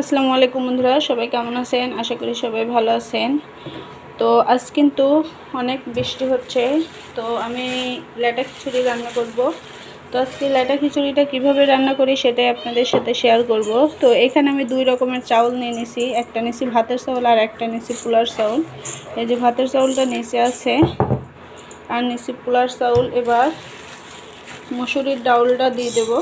আসসালামু আলাইকুম বন্ধুরা, সবাই কেমন আছেন? আশা করি সবাই ভালো আছেন। তো আজ কিন্তু অনেক বৃষ্টি হচ্ছে, তো আমি ল্যাটা খিচুড়ি রান্না করব। তো আজকে ল্যাটা খিচুড়িটা কীভাবে রান্না করি সেটাই আপনাদের সাথে শেয়ার করব। তো এখানে আমি দুই রকমের চাউল নিয়ে নিছি, একটা নিছি ভাতের চাউল আর একটা নিছি পোলার চাউল। এই যে ভাতের চাউলটা নিচে আছে, আর নিছি পোলার চাউল। এবার মসুরির ডাউলটা দিয়ে দেবো।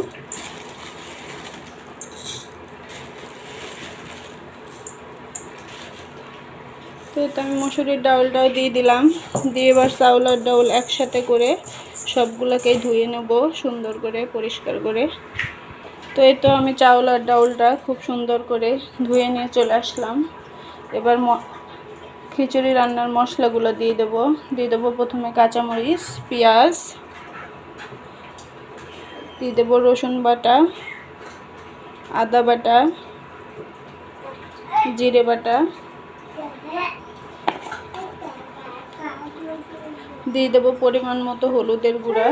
তো আমি মসুরির ডাউলটাও দিয়ে দিলাম। দিয়ে এবার চাউল আর ডাউল একসাথে করে সবগুলোকেই ধুয়ে নেব, সুন্দর করে, পরিষ্কার করে। তো এই তো আমি চাউল আর ডাউলটা খুব সুন্দর করে ধুয়ে নিয়ে চলে আসলাম। এবার খিচুড়ি রান্নার মশলাগুলো দিয়ে দেবো। দিয়ে দেবো প্রথমে কাঁচামরিচ, পেঁয়াজ, দিয়ে দেবো রসুন বাটা, আদা বাটা, জিরে বাটা দিয়ে দেবো পরিমাণ মতো হলুদের গুঁড়া।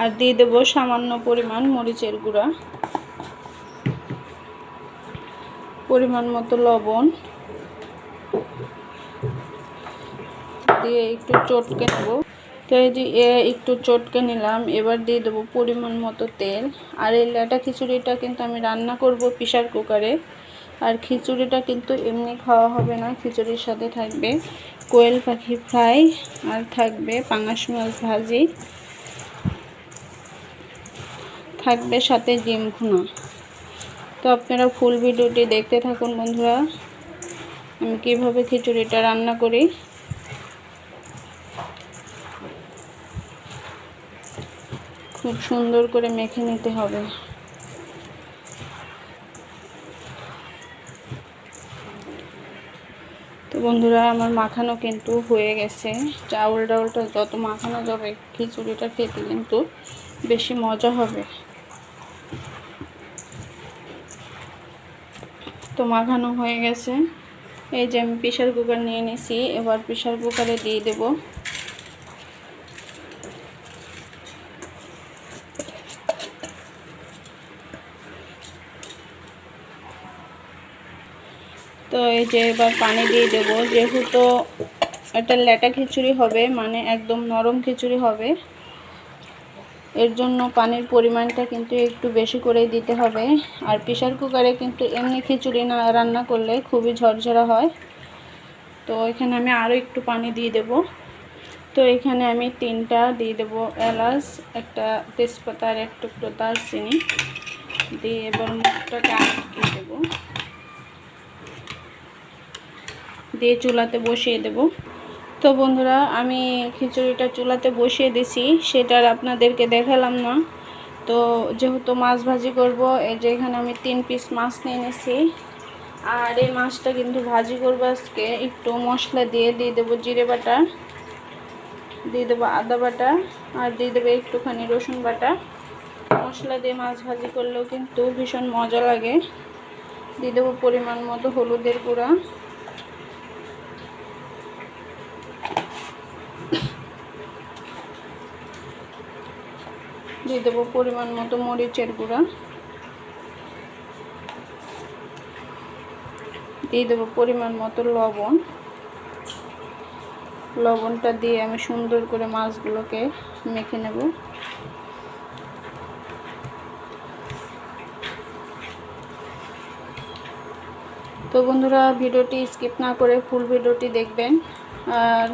আর দিয়ে দেবো সামান্য পরিমাণ মরিচের গুঁড়া। পরিমাণ মতো লবণ। দিয়ে একটু চটকে নেব। তো এই যে একটু চটকে নিলাম, এবার দিয়ে দেবো পরিমাণ মতো তেল। আর এই ল্যাটা খিচুড়িটা কিন্তু আমি রান্না করব প্রেশার কুকারে। আর খিচুড়িটা কিন্তু এমনি খাওয়া হবে না, খিচুড়ির সাথে থাকবে কোয়েল পাখি ফ্রাই আর থাকবে পাঙাশ মাছ ভাজি। থাকবে সাথে ডিম তো আপনারা ফুল ভিডিওটি দেখতে থাকুন বন্ধুরা। আমি কীভাবে খিচুড়িটা রান্না করি। খুব সুন্দর করে মেখে নিতে হবে। বন্ধুরা, আমার মাখানো কিন্তু হয়ে গেছে। চাউল ডাউলটা যত মাখানো যাবে, খিচুড়িটা খেতে কিন্তু বেশি মজা হবে। তো মাখানো হয়ে গেছে। এই যে আমি প্রেশার কুকার নিয়ে নিছি, এবার প্রেশার কুকারে দিয়ে দেবো তো এই যে এবার পানি দিয়ে দেব, যেহেতু এটা ল্যাটা খিচুড়ি হবে মানে একদম নরম খিচুড়ি হবে, এর জন্য পানির পরিমাণটা কিন্তু একটু বেশি করেই দিতে হবে। আর প্রেশার কুকারে কিন্তু এমনি খিচুড়ি না, রান্না করলে খুবই ঝরঝরা হয়। তো এখানে আমি আরও একটু পানি দিয়ে দেব। তো এখানে আমি তিনটা দিয়ে দেব এলাচ, একটা তেজপাতা আর এক টুকরো দারচিনি। দিয়ে এবার মুখটাকে আটকে দেবো। দিয়ে চুলাতে বসিয়ে দেব। তো বন্ধুরা, আমি খিচুড়িটা চুলাতে বসিয়ে দিছি সেটার আপনাদেরকে দেখালাম না। তো যেহেতু মাছ ভাজি করব, এই যে এখানে আমি তিন পিস মাছ নিয়ে নিছি। আর এই মাছটা কিন্তু ভাজি করব আজকে। একটু মশলা দিয়ে দিয়ে দেবো জিরে বাটা, দিয়ে দেবো আদা বাটা, আর দিয়ে দেবো একটুখানি রসুন বাটা। মশলা দিয়ে মাছ ভাজি করলেও কিন্তু ভীষণ মজা লাগে। দিয়ে দেবো পরিমাণ মতো হলুদের গুঁড়া। দিয়ে দেবো পরিমাণ মতো মরিচের গুঁড়া। দিয়ে দেবো পরিমাণ মতো লবণ। লবণটা দিয়ে আমি সুন্দর করে মাছগুলোকে মেখে নেব। তো বন্ধুরা, ভিডিওটি স্কিপ না করে ফুল ভিডিওটি দেখবেন। আর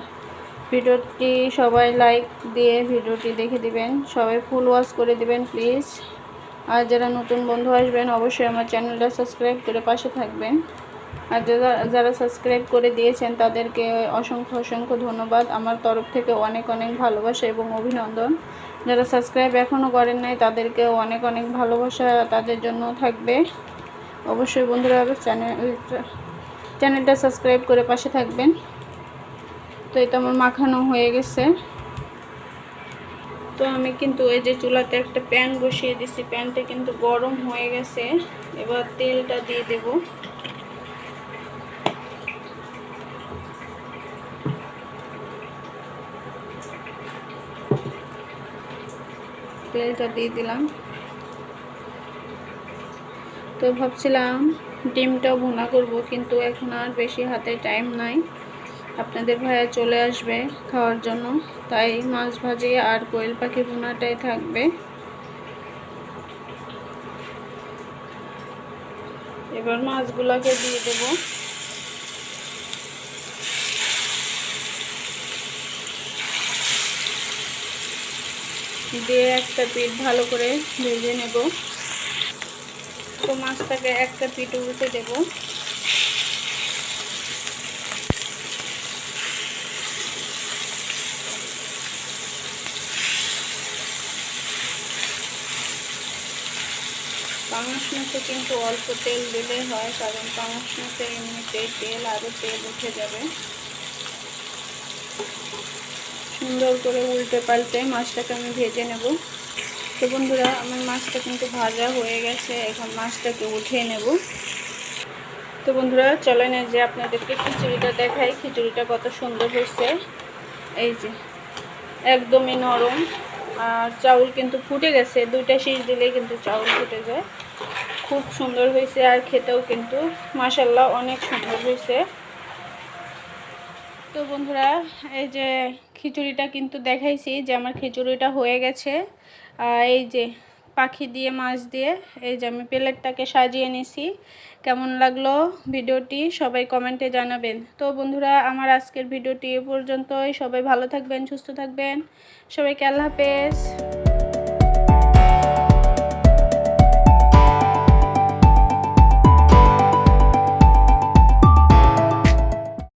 ভিডিওটি সবাই লাইক দিয়ে ভিডিওটি দেখে দিবেন। সবাই ফুল ওয়াচ করে দিবেন প্লিজ আর যারা নতুন বন্ধু আসবেন, অবশ্যই আমার চ্যানেলটা সাবস্ক্রাইব করে পাশে থাকবেন। আর যারা যারা সাবস্ক্রাইব করে দিয়েছেন, তাদেরকে অসংখ্য অসংখ্য ধন্যবাদ। আমার তরফ থেকে অনেক অনেক ভালোবাসা এবং অভিনন্দন। যারা সাবস্ক্রাইব এখনও করেন নাই, তাদেরকে অনেক অনেক ভালোবাসা তাদের জন্য থাকবে। অবশ্যই বন্ধুরা চ্যানেল চ্যানেলটা সাবস্ক্রাইব করে পাশে থাকবেন। তো এটা আমার মাখানো হয়ে গেছে। তো আমি কিন্তু এই যে চুলাতে একটা প্যান বসিয়ে দিছি, প্যানটা কিন্তু গরম হয়ে গেছে। এবার তেলটা দিয়ে দেব। তেলটা দিয়ে দিলাম। তো ভাবছিলাম ডিমটাও ভুনা করব, কিন্তু এখন আর বেশি হাতে টাইম নাই। আপনাদের ভাইয়া চলে আসবে খাওয়ার জন্য। তাই মাছ ভাজি আর কোয়েল পাখি ভুনাটাই থাকবে। এবার মাছগুলোকে দিয়ে দেব। দিয়ে একটা পিঠ ভালো করে ভেজে নেব। তো মাছটাকে একটা পিঠ উল্টে দেব। পাঙাশ কিন্তু অল্প তেল দিলে হয়, কারণ পাঙাশ মাছে এমনিতে তেল আরও তেল উঠে যাবে। সুন্দর করে উল্টে পাল্টে মাছটাকে আমি ভেজে নেব। তো বন্ধুরা, আমার মাছটা কিন্তু ভাজা হয়ে গেছে, এখন মাছটাকে উঠিয়ে নেব। তো বন্ধুরা, চলেন এই যে আপনাদেরকে খিচুড়িটা দেখাই, খিচুড়িটা কত সুন্দর হয়েছে। এই যে, একদমই নরম। চাউল কিন্তু ফুটে গেছে। দুইটা শীষ দিলে কিন্তু চাউল ফুটে যায়। খুব সুন্দর হয়েছে আর খেতেও কিন্তু মাসাল্লাহ অনেক সুন্দর হয়েছে। তো বন্ধুরা, এই যে খিচুড়িটা কিন্তু দেখাইছি যে আমার খিচুড়িটা হয়ে গেছে। এই যে পাখি দিয়ে, মাছ দিয়ে, এই যে আমি প্লেটটাকে সাজিয়ে নিছি। কেমন লাগল ভিডিওটি? সবাই কমেন্টে জানাবেন। তো বন্ধুরা, আমার আজকের ভিডিওটি এ পর্যন্তই। সবাই ভালো থাকবেন, সুস্থ থাকবেন। সবাইকে আল্লাহ হাফেজ।